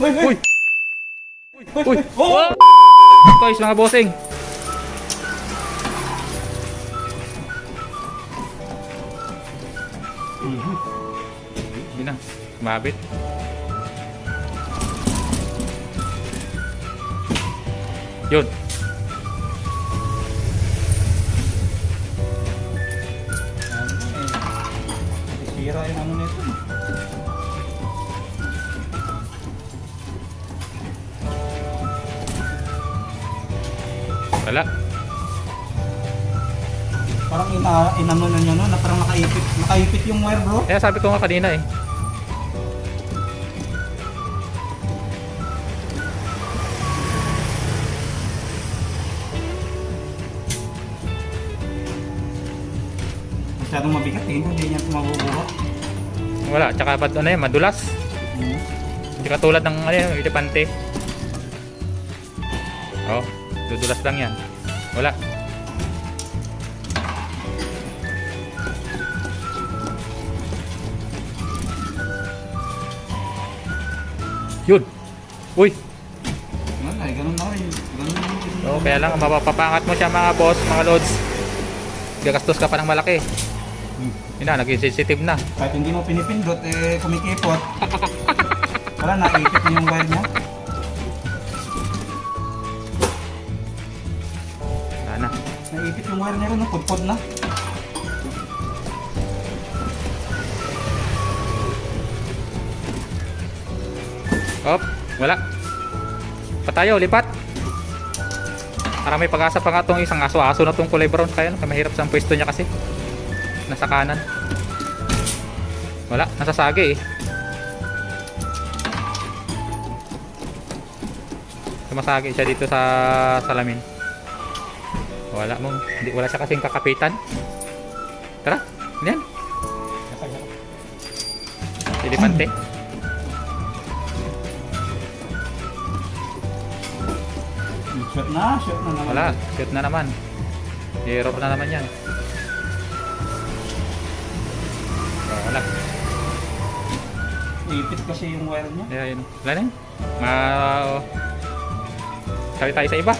Uy, uy. Uy! Uy! Oh! Toys mga bossing! Hindi na, mabit. Yun. Sira yung ano nito. Wala. Parang ina inano na niya no, na parang nakaipit, nakaipit yung wire bro. Kaya sabi ko nga kanina eh. Masyadong mabigat eh, hindi niya ito mabubuhat. Wala. Tsaka ba't ano yan, madulas. Hmm. Hindi katulad ng ano yun, elepante. Oh, dudulas lang yan. Wala. Yun. Uy. Wala eh, ganun na rin. Ganun na rin. Oo, kaya lang mapapangat mo siya mga boss, mga lods. Gagastos ka pa ng malaki. Hmm. Yun na, naging sensitive na. Kahit hindi mo pinipindot, eh, kumikipot. Wala, naipit na yung wire niya. Naipit yung wire niya rin, na. Op, wala. Pa tayo, lipat. Para may pag-asa pa nga tong isang aso-aso na tong kulay brown. Kaya no, mahirap sa pwesto niya kasi. Nasa kanan. Wala, nasa sagi eh. Sumasagi siya dito sa salamin. Wala mo. Hindi, wala siya kasing kakapitan. Tara, yan. Elepante. Shot na, shot na naman. Wala, shoot na naman. Hero na naman yan. Wala. Ipit kasi yung wire niya. Kaya yun. Wala na yun. Ma... Sabi tayo sa iba.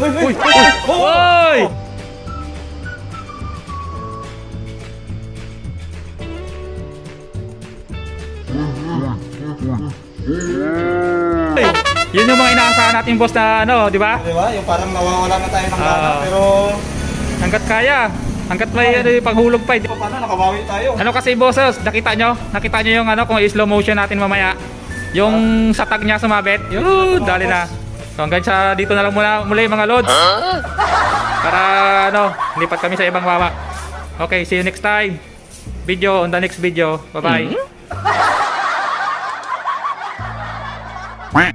Uy, Uy! Uy! Uy! Uy! Yun yung mga inaasahan natin boss na ano, di ba? Di ba? Yung parang nawawala na tayo ng gana, Ah. pero... Hanggat kaya. Hanggat may ano, yung paghulog pa. eh. Ito, paano? Nakabawi tayo. Ano kasi bosses, nakita nyo? Nakita nyo yung ano, kung slow motion natin mamaya. Yung sa tag niya sumabit. Yun, dali na. So hanggang sa dito na lang mula muli mga lods. Para ano, lipat kami sa ibang wawa. Okay, see you next time. Video on the next video. Bye-bye.